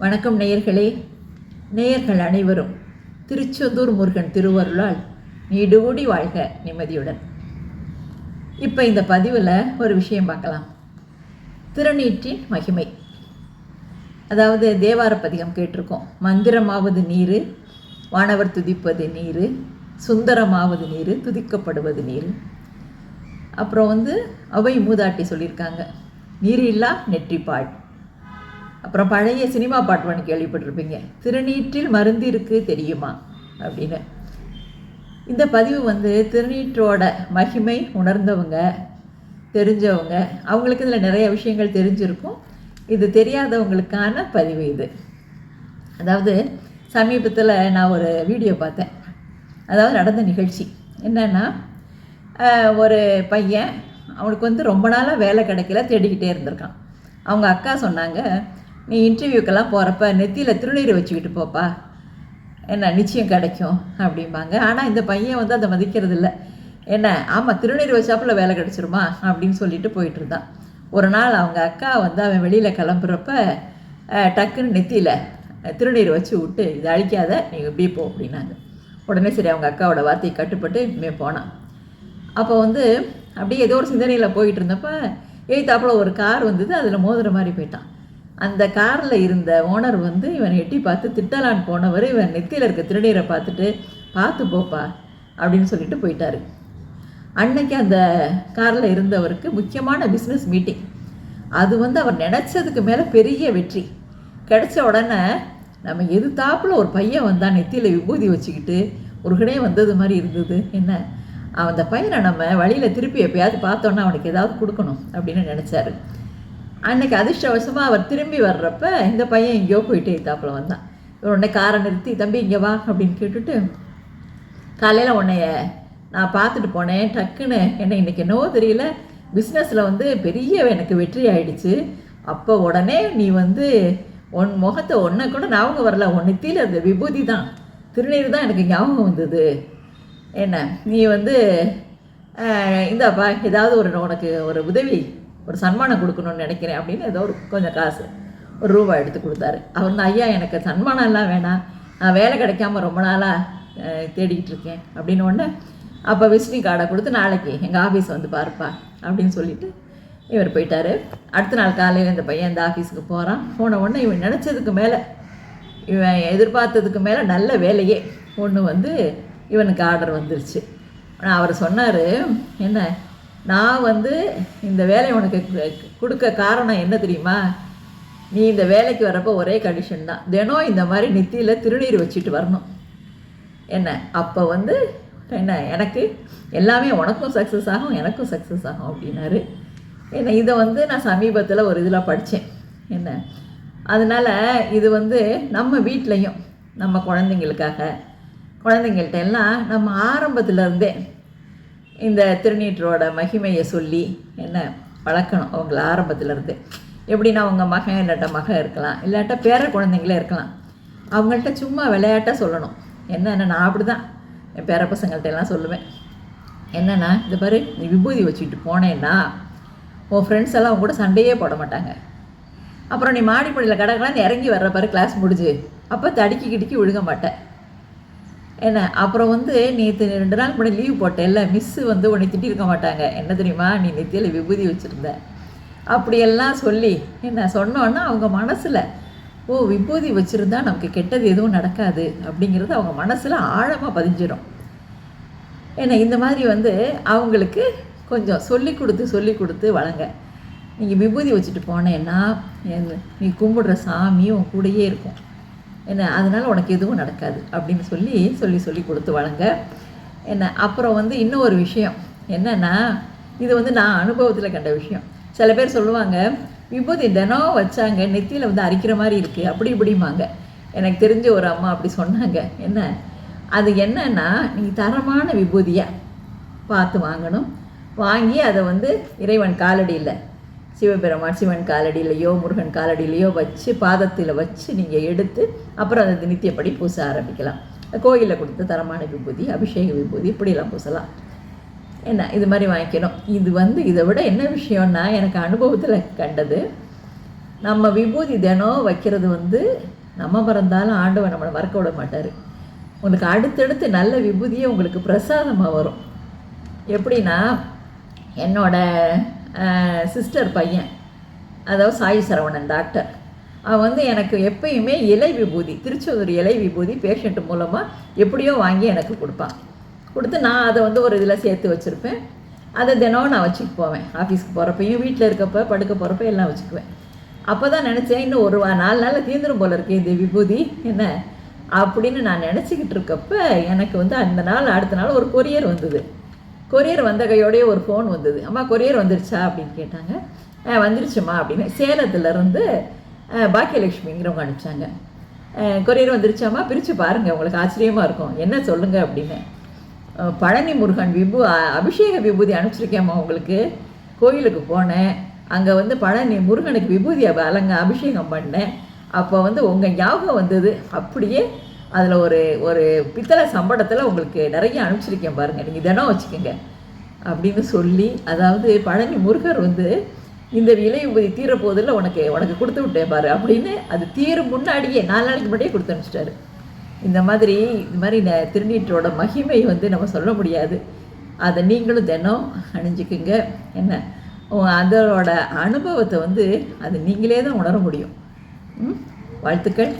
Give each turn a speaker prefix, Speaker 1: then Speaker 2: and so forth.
Speaker 1: வணக்கம் நேயர்களே. நேயர்கள் அனைவரும் திருச்செந்தூர் முருகன் திருவருளால் நீடூடி வாழ்க நிம்மதியுடன். இப்போ இந்த பதிவில் ஒரு விஷயம் பார்க்கலாம். திருநீற்றின் மகிமை. அதாவது தேவார பதிகம் கேட்டிருக்கோம். மந்திரமாவது நீர் வானவர் துதிப்பது நீர் சுந்தரமாவது நீர் துதிக்கப்படுவது நீர். அப்புறம் வந்து அவை மூதாட்டி சொல்லியிருக்காங்க. நீரில்லா நெற்றிப்பாள் அப்புறம் பழைய சினிமா பாட்டு ஒன்று கேள்விப்பட்டிருப்பீங்க. திருநீற்றில் மருந்து இருக்குது தெரியுமா? அப்படின்னு. இந்த பதிவு வந்து திருநீற்றோட மகிமை உணர்ந்தவங்க தெரிஞ்சவங்க அவங்களுக்கு இதில் நிறைய விஷயங்கள் தெரிஞ்சிருக்கும். இது தெரியாதவங்களுக்கான பதிவு இது. அதாவது சமீபத்தில் நான் ஒரு வீடியோ பார்த்தேன். அதாவது நடந்த நிகழ்ச்சி. என்னென்னா ஒரு பையன் அவனுக்கு வந்து ரொம்ப நாளாக வேலை கிடைக்கல தேடிக்கிட்டே இருந்திருக்கான். அவங்க அக்கா சொன்னாங்க நீ இன்டர்வியூக்கெல்லாம் போகிறப்ப நெத்தியில் திருநீர் வச்சுக்கிட்டு போப்பா. என்ன நிச்சயம் கிடைக்கும் அப்படிம்பாங்க. ஆனால் இந்த பையன் வந்து அதை மதிக்கிறது இல்லை என்ன ஆமாம் திருநீர் வச்சாப்புல வேலை கிடச்சிருமா அப்படின்னு சொல்லிட்டு போயிட்டு இருந்தான். ஒரு நாள் அவங்க அக்கா வந்து அவன் வெளியில் கிளம்புறப்ப டக்குன்னு நெத்தியில் திருநீர் வச்சு விட்டு இதை அழிக்காத நீ இப்படியே போ அப்படின்னாங்க. உடனே சரி அவங்க அக்காவோட வார்த்தையை கட்டுப்பட்டு இனிமே போனான். அப்போ வந்து அப்படியே ஏதோ ஒரு சிந்தனையில் போயிட்டு இருந்தப்ப எய்த்தாப்புல ஒரு கார் வந்தது அதில் மோதுற மாதிரி போயிட்டான். அந்த காரில் இருந்த ஓனர் வந்து இவனை எட்டி பார்த்து திட்டலான்னு போனவர் இவன் நெத்தியில் இருக்க திருநீரை பார்த்துட்டு பார்த்து போப்பா அப்படின்னு சொல்லிட்டு போயிட்டாரு. அன்னைக்கு அந்த காரில் இருந்தவருக்கு முக்கியமான பிஸ்னஸ் மீட்டிங் அது வந்து அவர் நினச்சதுக்கு மேலே பெரிய வெற்றி. கிடைச்ச உடனே நம்ம எதிர்த்தாப்புல ஒரு பையன் வந்தான் நெத்தியில் விபூதி வச்சுக்கிட்டு ஒரு கிடையே வந்தது மாதிரி இருந்தது. என்ன? அந்த பையனை நம்ம வழியில் திருப்பி எப்பயாவது பார்த்தோன்னா அவனுக்கு ஏதாவது கொடுக்கணும் அப்படின்னு நினச்சாரு. அன்னைக்கு அதிர்ஷ்டவசமாக அவர் திரும்பி வர்றப்ப இந்த பையன் எங்கேயோ போயிட்டு எத்தாப்புல வந்தான். உடனே காரை நிறுத்தி தம்பி இங்கே வா அப்படின்னு கேட்டுட்டு காலையில் உன்னைய நான் பார்த்துட்டு போனேன் டக்குன்னு என்ன இன்றைக்கி என்னவோ தெரியல பிஸ்னஸில் வந்து பெரிய எனக்கு வெற்றி ஆயிடுச்சு. அப்போ உடனே நீ வந்து உன் முகத்தை ஒன்றை கூட ஞாபகம் வரல உன் நெத்தியில் இருந்த விபூதி தான். திருநீர் தான் எனக்கு ஞாபகம் வந்தது. என்ன நீ வந்து இந்தாப்பா ஏதாவது ஒரு உனக்கு ஒரு உதவி ஒரு சன்மானம் கொடுக்கணும்னு நினைக்கிறேன் அப்படின்னு ஏதோ ஒரு கொஞ்சம் காசு ஒரு ரூபா எடுத்து கொடுத்தாரு. அவர் வந்து ஐயா எனக்கு சன்மானம் எல்லாம் வேணாம். நான் வேலை கிடைக்காம ரொம்ப நாளாக தேடிக்கிட்டு இருக்கேன். அப்படின்னு ஒன்று அப்போ விசிட்டிங் கார்டை கொடுத்து நாளைக்கு எங்கள் ஆஃபீஸ் வந்து பாருப்பா அப்படின்னு சொல்லிட்டு இவர் போயிட்டாரு. அடுத்த நாள் காலையில் இந்த பையன் இந்த ஆஃபீஸுக்கு போகிறான் போன உடனே இவன் நினச்சதுக்கு மேலே இவன் எதிர்பார்த்ததுக்கு மேலே நல்ல வேலையே. ஒன்று வந்து இவனுக்கு ஆர்டர் வந்துருச்சு. ஆனால் அவர் சொன்னார் என்ன நான் வந்து இந்த வேலையை உனக்கு கொடுக்க காரணம் என்ன தெரியுமா? நீ இந்த வேலைக்கு வரப்போ ஒரே கண்டிஷன் தான். தினம் இந்த மாதிரி நெத்தியில் திருநீர் வச்சுட்டு வரணும். என்ன? அப்போ வந்து என்ன? எனக்கு எல்லாமே உனக்கும் சக்ஸஸ் ஆகும் எனக்கும் சக்ஸஸ் ஆகும் அப்படின்னாரு. என்ன? இதை வந்து நான் சமீபத்தில் ஒரு இதில் படித்தேன் என்ன? அதனால் இது வந்து நம்ம வீட்லேயும் நம்ம குழந்தைங்களுக்காக குழந்தைங்கள்ட்ட எல்லாம் நம்ம ஆரம்பத்துலேருந்தே இந்த திருநீற்றோட மகிமையை சொல்லி என்ன வளர்க்கணும் அவங்கள ஆரம்பத்திலேருந்து. எப்படின்னா அவங்க மகன் இல்லாட்ட மகன் இருக்கலாம் இல்லாட்டா பேர குழந்தைங்களே இருக்கலாம். அவங்கள்ட்ட சும்மா விளையாட்டாக சொல்லணும். என்னென்ன நான் அப்படி தான் என் பேர பசங்கள்ட்ட எல்லாம் சொல்லுவேன். என்னென்னா இந்த பாரு நீ விபூதி வச்சுக்கிட்டு போனேன்னா உன் ஃப்ரெண்ட்ஸ் எல்லாம் அவங்க கூட சண்டையே போட மாட்டாங்க. அப்புறம் நீ மாடிப்படியில் கடக்கலாம் இறங்கி வர்ற பாரு கிளாஸ் முடிஞ்சு. அப்போ தடுக்கி கிடுக்கி விழுக மாட்டேன். என்ன? அப்புறம் வந்து நேற்று ரெண்டு நாள் முன்னாடி லீவ் போட்டேன்ல மிஸ்ஸு வந்து உன்னை திட்டிருக்க மாட்டாங்க. என்ன தெரியுமா? நீ நெத்தியில் விபூதி வச்சுருந்த. அப்படியெல்லாம் சொல்லி என்ன சொன்னோன்னா அவங்க மனசில் ஓ விபூதி வச்சுருந்தா நமக்கு கெட்டது எதுவும் நடக்காது. அப்படிங்கிறது அவங்க மனசில் ஆழமாக பதிஞ்சிடும் ஏன்னா இந்த மாதிரி வந்து அவங்களுக்கு கொஞ்சம் சொல்லி கொடுத்து சொல்லி கொடுத்து வழங்க நீங்கள் விபூதி வச்சுட்டு போனேன்னா என்ன- நீ கும்பிடுற சாமி உன் கூடயே இருக்கும். என்ன அதனால் உனக்கு எதுவும் நடக்காது அப்படின்னு சொல்லி சொல்லி சொல்லி கொடுத்து வழங்க என்ன அப்புறம் வந்து இன்னும் ஒரு விஷயம். என்னென்னா இது வந்து நான் அனுபவத்தில் கண்ட விஷயம். சில பேர் சொல்லுவாங்க விபூதி தினம் வச்சாங்க நெத்தியில் வந்து அரிக்கிற மாதிரி இருக்குது அப்படி இப்படிம்பாங்க. எனக்கு தெரிஞ்ச ஒரு அம்மா அப்படி சொன்னாங்க. என்ன அது என்னன்னா நீ தரமான விபூதியாக பார்த்து வாங்கணும். வாங்கி அதை வந்து இறைவன் காலடியில் சிவபெருமான் சிவன் காலடியிலையோ முருகன் காலடியிலையோ வச்சு பாதத்தில் வச்சு நீங்கள் எடுத்து அப்புறம் அதை நித்தியப்படி பூச ஆரம்பிக்கலாம். கோயிலில் கொடுத்து தரமான விபூதி அபிஷேக விபூதி இப்படிலாம் பூசலாம். என்ன இது மாதிரி வாங்கிக்கணும். இது வந்து இதை விட என்ன விஷயம்னா எனக்கு அனுபவத்தில் கண்டது நம்ம விபூதி தினம் வைக்கிறது வந்து நம்ம மறந்தாலும் ஆண்டவன் நம்மளை மறக்க விட மாட்டார். உங்களுக்கு அடுத்தடுத்து நல்ல விபூதியே உங்களுக்கு பிரசாதமாக வரும். எப்படின்னா என்னோட சிஸ்டர் பையன். அதாவது சாய் சரவணன் டாக்டர் அவன் வந்து எனக்கு எப்பயுமே இலை விபூதி திருச்செந்தூர் இலை விபூதி பேஷண்ட் மூலமாக எப்படியோ வாங்கி எனக்கு கொடுப்பான். கொடுத்து நான் அதை வந்து ஒரு இதில் சேர்த்து வச்சுருப்பேன். அதை தினம் நான் வச்சுட்டு போவேன். ஆஃபீஸ்க்கு போகிறப்பையும் வீட்டில் இருக்கப்ப படுக்க போகிறப்ப எல்லாம் வச்சுக்குவேன். அப்போ தான் நினச்சேன் இன்னும் ஒரு வா- நாலு நாளில் தீந்துரும் போல இருக்கு இந்த விபூதி. என்ன? அப்படின்னு நான் நினச்சிக்கிட்டு இருக்கப்ப எனக்கு வந்து அந்த நாள் அடுத்த நாள் ஒரு கொரியர் வந்தது. கொரியர் வந்தகையோடய ஒரு ஃபோன் வந்தது. அம்மா கொரியர் வந்துருச்சா? அப்படின்னு கேட்டாங்க. "ஆ, வந்துருச்சுமா அப்படின்னு சேலத்துலேருந்து பாக்கியலட்சுமிங்கிறவங்க அனுப்பிச்சாங்க. கொரியர் வந்துருச்சாம்மா? பிரித்து பாருங்கள் உங்களுக்கு ஆச்சரியமாக இருக்கும். என்ன சொல்லுங்கள் அப்படின்னு. பழனி முருகன் விபு அபிஷேக விபூதி அனுப்பிச்சிருக்கேம்மா உங்களுக்கு. கோயிலுக்கு போனேன். அங்கே வந்து பழனி முருகனுக்கு விபூதியை அலங்க அபிஷேகம் பண்ணேன். அப்போ வந்து உங்கள் ஞாபகம் வந்தது. அப்படியே அதில் ஒரு ஒரு பித்தளை சம்படத்தில் உங்களுக்கு நிறைய அனுப்பிச்சிருக்கேன் பாருங்கள் நீங்கள் தினம் வச்சுக்கோங்க. அப்படின்னு சொல்லி அதாவது பழனி முருகர் வந்து இந்த விலை உபதி தீர போதில் உனக்கு உனக்கு கொடுத்து விட்டேன் பாரு அப்படின்னு அது தீரும் முன்னாடியே நாலு நாளைக்கு முன்னாடியே கொடுத்து அனுப்பிச்சிட்டாரு. இந்த மாதிரி இந்த மாதிரி ந- திருநீற்றோட மகிமை வந்து நம்ம சொல்ல முடியாது. அதை நீங்களும் தினம் அணிஞ்சிக்குங்க. என்ன? உ- அதோட அனுபவத்தை வந்து அது நீங்களே தான் உணர முடியும். ம்? வாழ்த்துக்கள்.